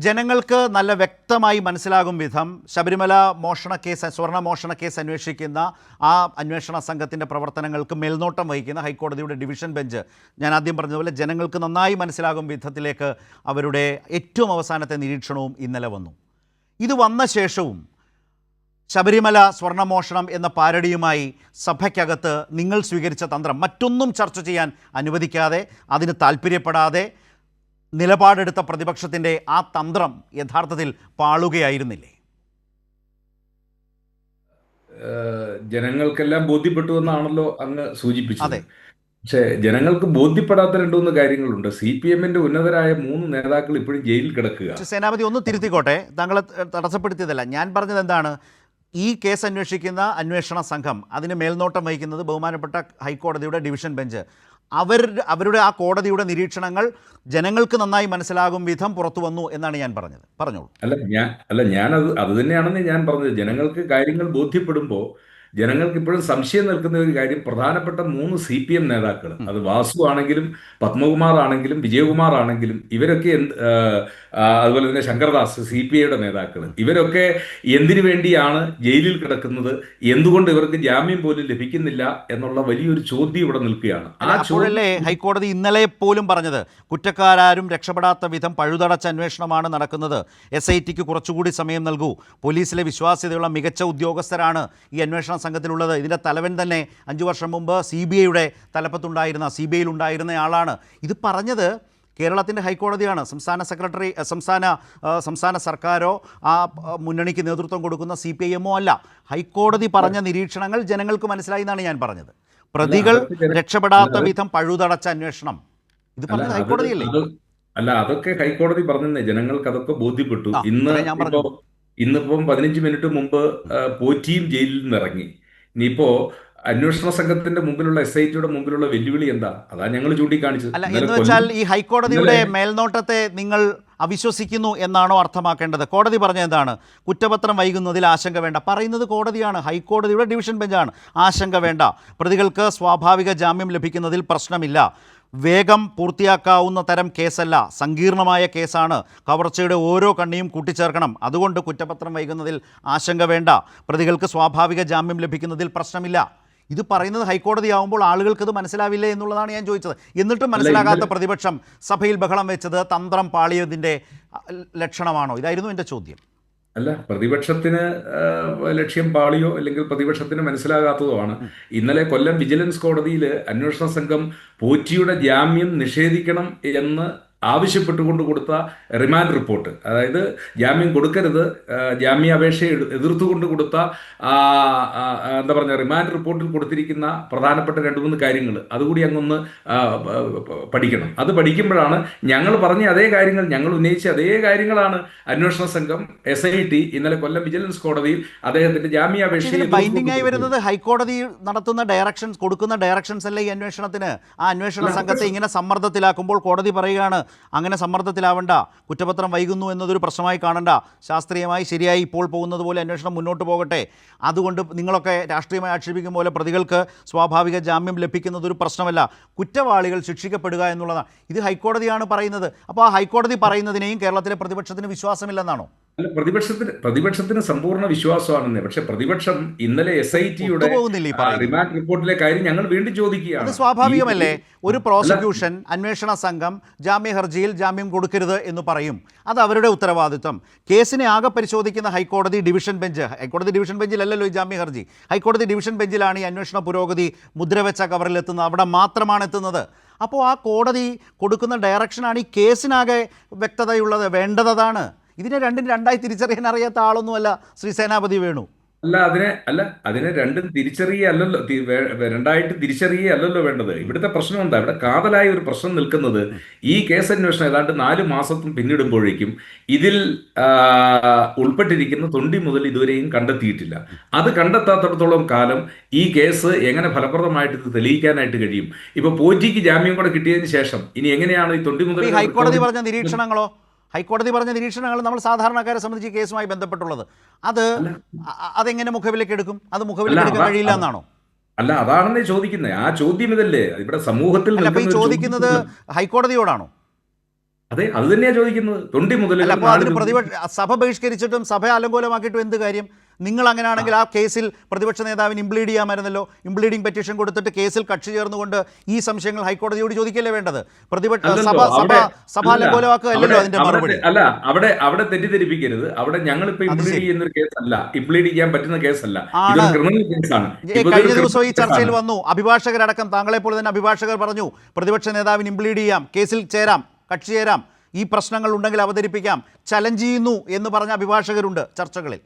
ജനങ്ങൾക്ക് നല്ല വ്യക്തമായി മനസ്സിലാകും വിധം ശബരിമല മോഷണ കേസ് സ്വർണ മോഷണ കേസ് അന്വേഷിക്കുന്ന ആ അന്വേഷണ സംഘത്തിന്റെ പ്രവർത്തനങ്ങൾക്ക് മേൽനോട്ടം വഹിക്കുന്ന ഹൈക്കോടതിയുടെ ഡിവിഷൻ ബെഞ്ച് ഞാൻ ആദ്യം പറഞ്ഞതുപോലെ ജനങ്ങൾക്ക് നന്നായി മനസ്സിലാകും വിധത്തിലേക്ക് അവരുടെ ഏറ്റവും അവസാനത്തെ നിരീക്ഷണവും ഇന്നലെ വന്നു. ഇത് വന്ന ശേഷവും ശബരിമല സ്വർണമോഷണം എന്ന പാരടിയുമായി സഭയ്ക്കകത്ത് നിങ്ങൾ സ്വീകരിച്ച തന്ത്രം മറ്റൊന്നും ചർച്ച ചെയ്യാൻ അനുവദിക്കാതെ അതിന് താല്പര്യപ്പെടാതെ നിലപാടെടുത്ത പ്രതിപക്ഷത്തിന്റെ ആ തന്ത്രം യഥാർത്ഥത്തിൽ പാളുകയായിരുന്നില്ലേ? ജനങ്ങൾക്കെല്ലാം ബോധ്യപ്പെട്ടു എന്നാണല്ലോ അങ്ങ് സൂചിപ്പിച്ചത്. അതെ. പക്ഷേ ജനങ്ങൾക്ക് ബോധ്യപ്പെടാത്ത രണ്ടു മൂന്ന് കാര്യങ്ങളുണ്ട്. സി പി എമ്മിന്റെ ഉന്നതരായ മൂന്ന് നേതാക്കൾ ഇപ്പോഴും ജയിലിൽ കിടക്കുക സേനാപതി ഒന്ന് തിരുത്തിക്കോട്ടെ. താങ്കളെ തടസ്സപ്പെടുത്തിയതല്ല. ഞാൻ പറഞ്ഞത് എന്താണ്? ഈ കേസ് അന്വേഷിക്കുന്ന അന്വേഷണ സംഘം അതിന് മേൽനോട്ടം വഹിക്കുന്നത് ബഹുമാനപ്പെട്ട ഹൈക്കോടതിയുടെ ഡിവിഷൻ ബെഞ്ച്. അവർ അവരുടെ ആ കോടതിയുടെ നിരീക്ഷണങ്ങൾ ജനങ്ങൾക്ക് നന്നായി മനസ്സിലാകും വിധം പുറത്തു വന്നു എന്നാണ് ഞാൻ പറഞ്ഞത്. പറഞ്ഞോളൂ. അല്ല ഞാൻ അല്ല ഞാനത് അത് തന്നെയാണെന്ന് ഞാൻ പറഞ്ഞത്. ജനങ്ങൾക്ക് കാര്യങ്ങൾ ബോധ്യപ്പെടുമ്പോൾ ജനങ്ങൾക്ക് ഇപ്പോഴും സംശയം നിൽക്കുന്ന ഒരു കാര്യം പ്രധാനപ്പെട്ട മൂന്ന് സി പി എം നേതാക്കൾ അത് വാസു ആണെങ്കിലും പത്മകുമാർ ആണെങ്കിലും വിജയകുമാർ ആണെങ്കിലും ഇവരൊക്കെ എന്ത് അതുപോലെ തന്നെ ശങ്കർദാസ് സി പി ഐയുടെ നേതാക്കൾ ഇവരൊക്കെ എന്തിനു വേണ്ടിയാണ് ജയിലിൽ കിടക്കുന്നത്? എന്തുകൊണ്ട് ഇവർക്ക് ജാമ്യം പോലും ലഭിക്കുന്നില്ല? എന്നുള്ള വലിയൊരു ചോദ്യം ഇവിടെ നിൽക്കുകയാണ്. ആ ചോദ്യം അപ്പോഴല്ലേ ഹൈക്കോടതി ഇന്നലെ പോലും പറഞ്ഞത് കുറ്റക്കാരും രക്ഷപ്പെടാത്ത വിധം പഴുതടച്ച അന്വേഷണമാണ് നടക്കുന്നത്. എസ് ഐ ടിക്ക് കുറച്ചുകൂടി സമയം നൽകൂ. പോലീസിലെ വിശ്വാസ്യതയുള്ള മികച്ച ഉദ്യോഗസ്ഥരാണ് ഈ അന്വേഷണ സംഘത്തിലുള്ളത്. ഇതിന്റെ തലവൻ തന്നെ അഞ്ചു വർഷം മുമ്പ് സി ബി ഐയുടെ തലപ്പത്തുണ്ടായിരുന്ന സി ബി ഐയിൽ ഉണ്ടായിരുന്ന ആളാണ്. ഇത് പറഞ്ഞത് കേരളത്തിന്റെ ഹൈക്കോടതിയാണ്. സംസ്ഥാന സെക്രട്ടറി സംസ്ഥാന സംസ്ഥാന സർക്കാരോ ആ മുന്നണിക്ക് നേതൃത്വം കൊടുക്കുന്ന സി പി ഐ എമ്മോ അല്ല. ഹൈക്കോടതി പറഞ്ഞ നിരീക്ഷണങ്ങൾ ജനങ്ങൾക്ക് മനസ്സിലായി എന്നാണ് ഞാൻ പറഞ്ഞത്. പ്രതികൾ രക്ഷപ്പെടാത്ത വിധം പഴുതടച്ച അന്വേഷണം. ഇത് പറഞ്ഞത് ഹൈക്കോടതിയല്ലേ? അല്ല അതൊക്കെ ഹൈക്കോടതി പറഞ്ഞേ ജനങ്ങൾക്ക് അതൊക്കെ ബോധ്യപ്പെട്ടു. ഇന്ന് ഞാൻ ഇപ്പോ പറഞ്ഞത്. ഇന്നിപ്പം പതിനഞ്ച് മിനിറ്റ് മുമ്പ് പോറ്റിയും ജയിലിൽ നിന്ന് ഇറങ്ങി ഇനിയിപ്പോ അന്വേഷണ സംഘത്തിന്റെ മുമ്പിലുള്ള എസ് ഐ ടിയുടെ മുമ്പിലുള്ള വെല്ലുവിളി എന്താ? അതാ ഞങ്ങൾ ചൂണ്ടിക്കാണിച്ചത്. അല്ല ഇന്നലെ എന്ന് വെച്ചാൽ ഈ ഹൈക്കോടതിയുടെ മേൽനോട്ടത്തെ നിങ്ങൾ അവിശ്വസിക്കുന്നു എന്നാണോ അർത്ഥമാക്കേണ്ടത്? കോടതി പറഞ്ഞ എന്താണ്? കുറ്റപത്രം വൈകുന്നതിൽ ആശങ്ക വേണ്ട. പറയുന്നത് കോടതിയാണ്. ഹൈക്കോടതിയുടെ ഡിവിഷൻ ബെഞ്ചാണ്. ആശങ്ക വേണ്ട. പ്രതികൾക്ക് സ്വാഭാവിക ജാമ്യം ലഭിക്കുന്നതിൽ പ്രശ്നമില്ല. വേഗം പൂർത്തിയാക്കാവുന്ന തരം കേസല്ല. സങ്കീർണമായ കേസാണ്. കവർച്ചയുടെ ഓരോ കണ്ണിയും കൂട്ടിച്ചേർക്കണം. അതുകൊണ്ട് കുറ്റപത്രം വൈകുന്നതിൽ ആശങ്ക വേണ്ട. പ്രതികൾക്ക് സ്വാഭാവിക ജാമ്യം ലഭിക്കുന്നതിൽ പ്രശ്നമില്ല. ഇത് പറയുന്നത് ഹൈക്കോടതിയാവുമ്പോൾ ആളുകൾക്ക് ഇത് മനസ്സിലാവില്ലേ എന്നുള്ളതാണ് ഞാൻ ചോദിച്ചത്. എന്നിട്ടും മനസ്സിലാകാത്ത പ്രതിപക്ഷം സഭയിൽ ബഹളം വെച്ചത് തന്ത്രം പാളിയതിന്റെ ലക്ഷണമാണോ? ഇതായിരുന്നു എന്റെ ചോദ്യം. അല്ല പ്രതിപക്ഷത്തിന് ലക്ഷ്യം പാളിയോ അല്ലെങ്കിൽ പ്രതിപക്ഷത്തിന് മനസ്സിലാകാത്തതോ ആണ് ഇന്നലെ കൊല്ലം വിജിലൻസ് കോടതിയിൽ അന്വേഷണ സംഘം പോറ്റിയുടെ ജാമ്യം നിഷേധിക്കണം എന്ന് ആവശ്യപ്പെട്ടുകൊണ്ട് കൊടുത്ത റിമാൻഡ് റിപ്പോർട്ട്. അതായത് ജാമ്യം കൊടുക്കരുത് ജാമ്യ ജാമ്യാപേക്ഷയെ എതി- എതിർത്തുകൊണ്ട് കൊടുത്ത എന്താ പറയുക റിമാൻഡ് റിപ്പോർട്ടിൽ കൊടുത്തിരിക്കുന്ന പ്രധാനപ്പെട്ട രണ്ട് മൂന്ന് കാര്യങ്ങൾ അതുകൂടി അങ്ങൊന്ന് പഠിക്കണം. അത് പഠിക്കുമ്പോഴാണ് ഞങ്ങൾ പറഞ്ഞ അതേ കാര്യങ്ങൾ ഞങ്ങൾ ഉന്നയിച്ച അതേ കാര്യങ്ങളാണ് അന്വേഷണ സംഘം എസ് ഐ ടി ഇന്നലെ കൊല്ലം വിജിലൻസ് കോടതിയിൽ അദ്ദേഹത്തിന്റെ ജാമ്യ ഇതിന് ബൈൻഡിങ്ങായി ബൈൻഡിംഗ് ആയി വരുന്നത് ഹൈക്കോടതി നടത്തുന്ന ഡയറക്ഷൻസ് കൊടുക്കുന്ന ഡയറക്ഷൻസ് അല്ലേ ഈ അന്വേഷണത്തിന്? ആ അന്വേഷണ സംഘത്തെ ഇങ്ങനെ സമ്മർദ്ദത്തിലാക്കുമ്പോൾ കോടതി പറയുകയാണ് അങ്ങനെ സമ്മർദ്ദത്തിലാവണ്ട. കുറ്റപത്രം വൈകുന്നു എന്നതൊരു പ്രശ്നമായി കാണണ്ട. ശാസ്ത്രീയമായി ശരിയായി ഇപ്പോൾ പോകുന്നത് പോലെ അന്വേഷണം മുന്നോട്ട് പോകട്ടെ. അതുകൊണ്ട് നിങ്ങളൊക്കെ രാഷ്ട്രീയമായി ആക്ഷേപിക്കും പോലെ പ്രതികൾക്ക് സ്വാഭാവിക ജാമ്യം ലഭിക്കുന്നത് ഒരു പ്രശ്നമല്ല. കുറ്റവാളികൾ ശിക്ഷിക്കപ്പെടുക എന്നുള്ളതാണ്. ഇത് ഹൈക്കോടതിയാണ് പറയുന്നത്. അപ്പോൾ ആ ഹൈക്കോടതി പറയുന്നതിനെയും കേരളത്തിലെ പ്രതിപക്ഷത്തിന് വിശ്വാസമില്ലെന്നാണോ? അല്ല പ്രതിപക്ഷത്തിന് പ്രതിപക്ഷത്തിന് സമ്പൂർണ വിശ്വാസമാണെന്ന്. പക്ഷെ പ്രതിപക്ഷം ഇന്നലെ എസ് ഐ ടിയുടെ. റിമാൻഡ് റിപ്പോർട്ടിലെ കാര്യം ഞങ്ങൾ വീണ്ടും ചോദിക്കുകയാണ്. സ്വാഭാവികമല്ലേ? ഒരു പ്രോസിക്യൂഷൻ അന്വേഷണ സംഘം ജാമ്യ ഹർജിയിൽ ജാമ്യം കൊടുക്കരുത് എന്ന് പറയും. അത് അവരുടെ ഉത്തരവാദിത്വം. കേസിനെ ആകെ പരിശോധിക്കുന്ന ഹൈക്കോടതി ഡിവിഷൻ ബെഞ്ച് ഹൈക്കോടതി ഡിവിഷൻ ബെഞ്ചിലല്ലല്ലോ ഈ ജാമ്യ ഹർജി. ഹൈക്കോടതി ഡിവിഷൻ ബെഞ്ചിലാണ് ഈ അന്വേഷണ പുരോഗതി മുദ്രവെച്ച കവറിൽ എത്തുന്നത്. അവിടെ മാത്രമാണ് എത്തുന്നത്. അപ്പോൾ ആ കോടതി കൊടുക്കുന്ന ഡയറക്ഷനാണ് ഈ കേസിനാകെ വ്യക്തതയുള്ളത് വേണ്ടത് അതാണ് ഇതിനെ രണ്ടും രണ്ടായി തിരിച്ചറിയാൻ അറിയാത്ത ആളൊന്നുമല്ല ശ്രീ സേനാപതി വേണു. അല്ല അതിനെ അല്ല അതിനെ രണ്ടും തിരിച്ചറിയല്ലോ രണ്ടായിട്ട് തിരിച്ചറിയല്ലോ വേണ്ടത്. ഇവിടുത്തെ പ്രശ്നം എന്താ? ഇവിടെ കാതലായ ഒരു പ്രശ്നം നിൽക്കുന്നത് ഈ കേസ് അന്വേഷണം ഏതാണ്ട് നാല് മാസത്തും പിന്നിടുമ്പോഴേക്കും ഇതിൽ ഉൾപ്പെട്ടിരിക്കുന്ന തൊണ്ടി മുതൽ ഇതുവരെയും കണ്ടെത്തിയിട്ടില്ല. അത് കണ്ടെത്താത്തടത്തോളം കാലം ഈ കേസ് എങ്ങനെ ഫലപ്രദമായിട്ട് ഇത് തെളിയിക്കാനായിട്ട് കഴിയും? ഇപ്പൊ പോറ്റിക്ക് ജാമ്യം കൂടെ കിട്ടിയതിന് ശേഷം ഇനി എങ്ങനെയാണ് ഈ തൊണ്ടി മുതൽ ഹൈക്കോടതി പറഞ്ഞ നിരീക്ഷണങ്ങളോ? ഹൈക്കോടതി പറഞ്ഞ നിരീക്ഷണങ്ങൾ നമ്മൾ സാധാരണക്കാരെ സംബന്ധിച്ച് കേസുമായി ബന്ധപ്പെട്ടുള്ളത്. അത് അതെങ്ങനെ മുഖവിലേക്ക് എടുക്കും? അത് മുഖവിലേക്ക് എടുക്കാൻ കഴിയില്ല എന്നാണോ? അല്ല അതാണെന്നേ ചോദിക്കുന്നത് ആ ചോദ്യം ഇതല്ലേ? ഇവിടെ സമൂഹത്തിൽ ചോദിക്കുന്നത് ഹൈക്കോടതിയോടാണോ? അതെ അത് തന്നെയാ ചോദിക്കുന്നത്. തൊണ്ടി മുതൽ പ്രതിപക്ഷ സഭ ബഹിഷ്കരിച്ചിട്ടും സഭ അലങ്കോലമാക്കിയിട്ടും എന്ത് കാര്യം? നിങ്ങൾ അങ്ങനെയാണെങ്കിൽ ആ കേസിൽ പ്രതിപക്ഷ നേതാവിന് ഇംപ്ലീഡ് ചെയ്യാമായിരുന്നല്ലോ. ഇംപ്ലീഡിംഗ് പെറ്റീഷൻ കൊടുത്തിട്ട് കേസിൽ കക്ഷി ചേർന്നുകൊണ്ട് ഈ സംശയങ്ങൾ ഹൈക്കോടതിയോട് ചോദിക്കല്ലേ വേണ്ടത്? പ്രതിപക്ഷ സഭ സഭ അതിന്റെ അവിടെ- മറുപടി. അല്ല അവിടെ അവിടെ തെറ്റിദ്ധരിപ്പിക്കരുത്. അവിടെ ഞങ്ങൾ ഇപ്പൊ ഇംപ്ലീഡ് ചെയ്യുന്ന ഒരു കേസല്ല. ഇംപ്ലീഡ് ചെയ്യാൻ പറ്റുന്ന കേസല്ല. ക്രിമിനൽ കേസാണ്. കഴിഞ്ഞ ദിവസം ഈ ചർച്ചയിൽ വന്നു. അഭിഭാഷകരടക്കം താങ്കളെ പോലെ തന്നെ അഭിഭാഷകർ പറഞ്ഞു പ്രതിപക്ഷ നേതാവിന് ഇംപ്ലീഡ് ചെയ്യാം കേസിൽ ചേരാം. കക്ഷി ചേരാം. ഈ പ്രശ്നങ്ങൾ ഉണ്ടെങ്കിൽ അവതരിപ്പിക്കാം. ചലഞ്ച് ചെയ്യുന്നു എന്ന് പറഞ്ഞ അഭിഭാഷകരുണ്ട് ചർച്ചകളിൽ.